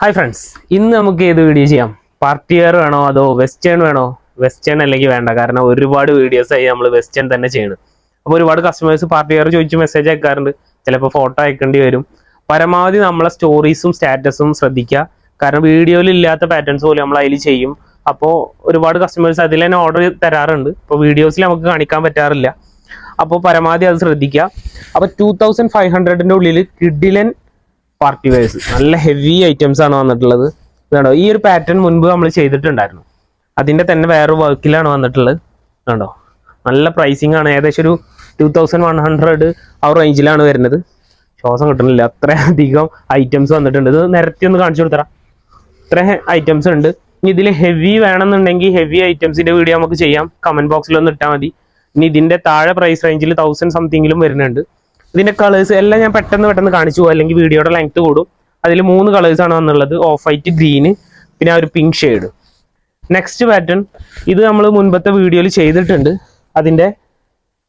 Hi friends ഇന്ന് നമുക്ക് ഏത് വീഡിയോ ചെയ്യാം? പാർട്ടി വെയർ വേണോ അതോ വെസ്റ്റേൺ വേണോ? വെസ്റ്റേൺ അല്ലെങ്കിൽ വേണ്ട കാരണം ഒരുപാട് വീഡിയോസ് ആയി നമ്മൾ വെസ്റ്റേൺ തന്നെ ചെയ്യണം. അപ്പോൾ ഒരുപാട് കസ്റ്റമേഴ്സ് പാർട്ടി വെയർ ചോദിച്ച് മെസ്സേജ് അയക്കാറുണ്ട്. ചിലപ്പോൾ ഫോട്ടോ അയക്കേണ്ടി വരും. പരമാവധി നമ്മളെ സ്റ്റോറീസും സ്റ്റാറ്റസും ശ്രദ്ധിക്കുക. കാരണം വീഡിയോയിൽ ഇല്ലാത്ത പാറ്റേൺസ് പോലും നമ്മൾ അതിൽ ചെയ്യും. അപ്പോൾ ഒരുപാട് കസ്റ്റമേഴ്സ് അതിൽ തന്നെ ഓർഡർ തരാറുണ്ട്. അപ്പോൾ വീഡിയോസിൽ നമുക്ക് കാണിക്കാൻ പറ്റാറില്ല. അപ്പോൾ പരമാവധി അത് ശ്രദ്ധിക്കുക. അപ്പോൾ ടൂ തൗസൻഡ് ഫൈവ് ഹൺഡ്രഡിന്റെ ഉള്ളിൽ കിഡിലൻ പാർട്ടി വെയർസ് നല്ല ഹെവി ഐറ്റംസ് ആണ് വന്നിട്ടുള്ളത്. ഇതാണോ ഈ ഒരു പാറ്റേൺ മുൻപ് നമ്മൾ ചെയ്തിട്ടുണ്ടായിരുന്നു. അതിന്റെ തന്നെ വേറെ വർക്കിലാണ് വന്നിട്ടുള്ളത്. കണ്ടോ? നല്ല പ്രൈസിങ് ആണ്. ഏകദേശം ഒരു ടൂ തൗസൻഡ് വൺ ഹൺഡ്രഡ് ആ റേഞ്ചിലാണ് വരുന്നത്. ശ്വാസം കിട്ടണില്ല അത്രയധികം ഐറ്റംസ് വന്നിട്ടുണ്ട്. ഇത് നിരത്തി ഒന്ന് കാണിച്ചു കൊടുത്തരാം. ഇത്ര ഐറ്റംസ് ഉണ്ട്. ഇനി ഇതിൽ ഹെവി വേണമെന്നുണ്ടെങ്കിൽ ഹെവി ഐറ്റംസിന്റെ വീഡിയോ നമുക്ക് ചെയ്യാം. കമന്റ് ബോക്സിൽ ഒന്ന് ഇട്ടാൽ മതി. ഇനി ഇതിന്റെ താഴെ പ്രൈസ് റേഞ്ചിൽ തൗസൻഡ് സംതിങ്ങിലും വരുന്നുണ്ട്. ഇതിന്റെ കളേഴ്സ് എല്ലാം ഞാൻ പെട്ടെന്ന് പെട്ടെന്ന് കാണിച്ചു പോകും അല്ലെങ്കിൽ വീഡിയോയുടെ ലെങ്ത് കൂടും. അതിൽ മൂന്ന് കളേഴ്സ് ആണ് വന്നുള്ളത് ഓഫ് വൈറ്റ് ഗ്രീന് പിന്നെ ഒരു പിങ്ക് ഷെയ്ഡ് നെക്സ്റ്റ് പാറ്റേൺ ഇത് നമ്മൾ മുൻപത്തെ വീഡിയോയിൽ ചെയ്തിട്ടുണ്ട്. അതിന്റെ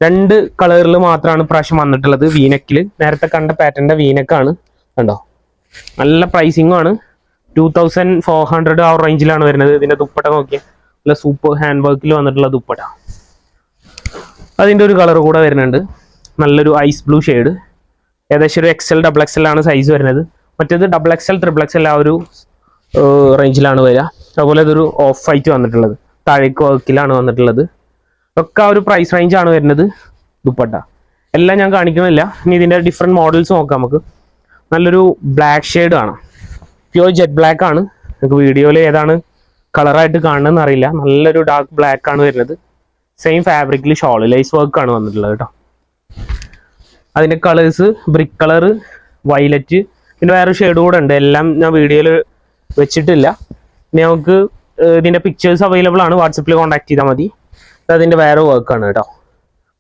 രണ്ട് കളറിൽ മാത്രമാണ് പ്രാവശ്യം വന്നിട്ടുള്ളത് വീനക്കിൽ നേരത്തെ കണ്ട പാറ്റേണിന്റെ വീനക്കാണ് കണ്ടോ? നല്ല പ്രൈസിങ്ങും ആണ്. ടൂ തൗസൻഡ് ഫോർ ഹൺഡ്രഡ് ആ റേഞ്ചിലാണ് വരുന്നത്. ഇതിന്റെ ദുപ്പട്ട നോക്കിയാൽ നല്ല സൂപ്പർ ഹാൻഡ് വർക്കിൽ വന്നിട്ടുള്ള ദുപ്പട്ട. അതിന്റെ ഒരു കളർ കൂടെ വരുന്നുണ്ട്. നല്ലൊരു ഐസ് ബ്ലൂ ഷെയ്ഡ്. ഏകദേശം ഒരു എക്സൽ ഡബിൾ എക്സൽ ആണ് സൈസ് വരുന്നത്. മറ്റേത് ഡബിൾ എക്സൽ ട്രിപ്പിൾ എക്സൽ ആ ഒരു റേഞ്ചിലാണ് വരിക. അതുപോലെ ഇതൊരു ഓഫ് വൈറ്റ് വന്നിട്ടുള്ളത്. താഴേക്ക് വർക്കിലാണ് വന്നിട്ടുള്ളത്. ഒക്കെ ആ ഒരു പ്രൈസ് റേഞ്ചാണ് വരുന്നത്. ദുപ്പട്ട. എല്ലാം ഞാൻ കാണിക്കുന്നില്ല ഇനി ഇതിന്റെ ഡിഫറെന്റ് മോഡൽസ് നോക്കാം നമുക്ക്. നല്ലൊരു ബ്ലാക്ക് ഷെയ്ഡ് ആണ് പ്യോർ ജെറ്റ് ബ്ലാക്ക് ആണ്. നമുക്ക് വീഡിയോയിൽ ഏതാണ് കളറായിട്ട് കാണണമെന്ന് അറിയില്ല. നല്ലൊരു ഡാർക്ക് ബ്ലാക്ക് ആണ് വരുന്നത്. സെയിം ഫാബ്രിക്കിൽ ഷോൾ ലൈസ് വർക്ക് ആണ് വന്നിട്ടുള്ളത് കേട്ടോ. അതിന്റെ കളേഴ്സ് ബ്രിക്ക് കളർ വൈലറ്റ് പിന്നെ വേറെ ഷെയ്ഡ് കൂടെ ഉണ്ട്. എല്ലാം ഞാൻ വീഡിയോയിൽ വെച്ചിട്ടില്ല. ഇനി നമുക്ക് ഇതിന്റെ പിക്ചേഴ്സ് അവൈലബിൾ ആണ്. വാട്സപ്പിൽ കോൺടാക്ട് ചെയ്താൽ മതി. അതിന്റെ വേറെ വർക്കാണ് കേട്ടോ.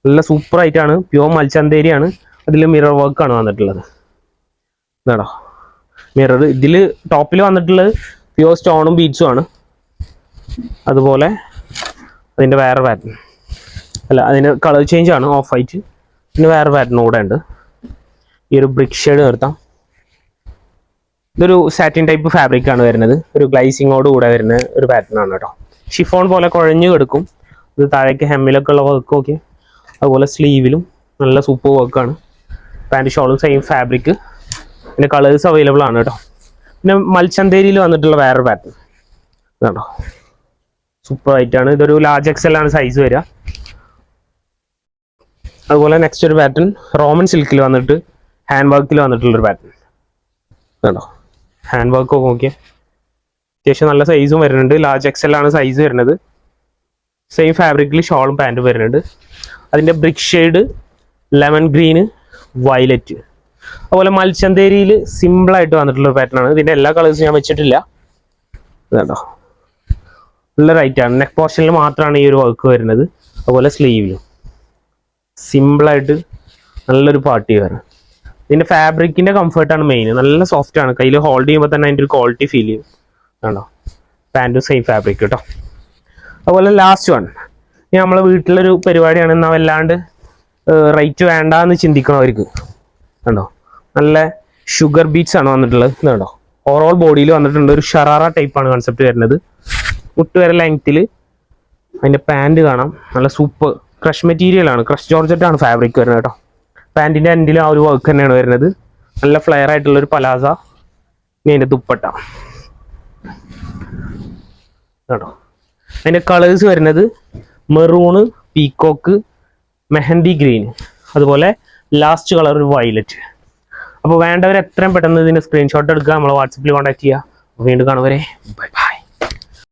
നല്ല സൂപ്പർ ആയിട്ടാണ് പ്യുവർ മൽച്ചന്തേരിയാണ് അതിൽ മിറർ വർക്കാണ് വന്നിട്ടുള്ളത്. ഇതാടോ മിറർ ഇതിൽ ടോപ്പിൽ വന്നിട്ടുള്ളത് പ്യുവർ സ്റ്റോണും ബീച്ചും ആണ്. അതുപോലെ അതിന്റെ വേറെ പാറ്റേൺ അല്ല അതിന് കളർ ചേഞ്ച് ആണ്. ഓഫ് വൈറ്റ് പിന്നെ വേറെ പാറ്റേൺ കൂടെ ഉണ്ട്. ഈ ഒരു ബ്രിക്ക് ഷെയ്ഡ് നിർത്താം. ഇതൊരു സാറ്റിൻ ടൈപ്പ് ഫാബ്രിക് ആണ് വരുന്നത്. ഒരു ഗ്ലൈസിങ്ങോട് കൂടെ വരുന്ന ഒരു പാറ്റേൺ ആണ് കേട്ടോ. ഷിഫോൺ പോലെ കുഴഞ്ഞു കിടക്കും. ഇത് താഴേക്ക് ഹെമ്മിലൊക്കെ ഉള്ള വർക്ക് ഒക്കെ അതുപോലെ സ്ലീവിലും നല്ല സൂപ്പർ വർക്കാണ് പാന്റ് ഷോളും സെയിം ഫാബ്രിക് പിന്നെ കളേഴ്സ് അവൈലബിൾ ആണ് കേട്ടോ. പിന്നെ മൽച്ചന്തേരിയിൽ വന്നിട്ടുള്ള വേറൊരു പാറ്റേൺ കേട്ടോ സൂപ്പർ ആയിട്ടാണ് ഇതൊരു ലാർജ് എക്സൽ ആണ് സൈസ് വരിക. അതുപോലെ നെക്സ്റ്റ് ഒരു പാറ്റേൺ റോമൻ സിൽക്കിൽ വന്നിട്ട് ഹാൻഡ് വർക്കിൽ വന്നിട്ടുള്ളൊരു പാറ്റേൺ കണ്ടോ? ഹാൻഡ് വർക്ക് നോക്കിയാൽ അത്യാവശ്യം നല്ല സൈസും വരുന്നുണ്ട്. ലാർജ് എക്സൽ ആണ് സൈസ് വരുന്നത്. സെയിം ഫാബ്രിക്കിൽ ഷോളും പാന്റും വരുന്നുണ്ട്. അതിന്റെ brick shade lemon green violet അതുപോലെ മൽച്ചന്തേരിയിൽ സിമ്പിളായിട്ട് വന്നിട്ടുള്ള പാറ്റേൺ ആണ്. ഇതിന്റെ എല്ലാ കളേഴ്സും ഞാൻ വെച്ചിട്ടില്ല. ഇതുണ്ടോ നല്ല റൈറ്റ് ആണ്. നെക്ക് പോർഷനിൽ മാത്രമാണ് ഈ ഒരു വർക്ക് വരുന്നത്. അതുപോലെ സ്ലീവിലും സിമ്പിളായിട്ട് നല്ലൊരു പാർട്ടി വെയർ ഇതിന്റെ ഫാബ്രിക്കിന്റെ കംഫർട്ടാണ് മെയിൻ നല്ല സോഫ്റ്റ് ആണ്. കയ്യിൽ ഹോൾഡ് ചെയ്യുമ്പോൾ തന്നെ അതിന്റെ ഒരു ക്വാളിറ്റി ഫീൽ ചെയ്യും. ആണോ പാന്റും സെയിം ഫാബ്രിക് കേട്ടോ അതുപോലെ ലാസ്റ്റ് വൺ ഇനി നമ്മളെ വീട്ടിലൊരു പരിപാടിയാണ്. എന്നാൽ വല്ലാണ്ട് റേറ്റ് വേണ്ടാന്ന് ചിന്തിക്കണവർക്ക്. കണ്ടോ? നല്ല ഷുഗർ ബീറ്റ്സ് ആണ് വന്നിട്ടുള്ളത്. കണ്ടോ? ഓവറോൾ ബോഡിയിൽ വന്നിട്ടുണ്ട്. ഒരു ഷറാറ ടൈപ്പാണ് കൺസെപ്റ്റ് വരുന്നത്. മുട്ട് വരെ ലെങ്ത്തിൽ അതിന്റെ പാന്റ് കാണാം. നല്ല സൂപ്പർ ക്രഷ് മെറ്റീരിയൽ ആണ്. ക്രഷ് ജോർജറ്റ് ആണ് ഫാബ്രിക് വരുന്നത് കേട്ടോ. പാന്റിന്റെ എൻഡിൽ ആ ഒരു വർക്ക് തന്നെയാണ് വരുന്നത്. നല്ല ഫ്ലെയർ ആയിട്ടുള്ള ഒരു പലാസ ഇനി ദുപ്പട്ട. കേട്ടോ അതിന്റെ കളേഴ്സ് വരുന്നത് മെറൂണ് പീക്കോക്ക് മെഹന്തി ഗ്രീൻ അതുപോലെ ലാസ്റ്റ് കളർ ഒരു വയലറ്റ് അപ്പോൾ വേണ്ടവർ എത്രയും പെട്ടെന്ന് ഇതിന്റെ സ്ക്രീൻഷോട്ട് എടുക്കുക. നമ്മളെ വാട്സപ്പിൽ കോൺടാക്ട് ചെയ്യുക. വീണ്ടും കാണുവരെ ബൈ ബൈ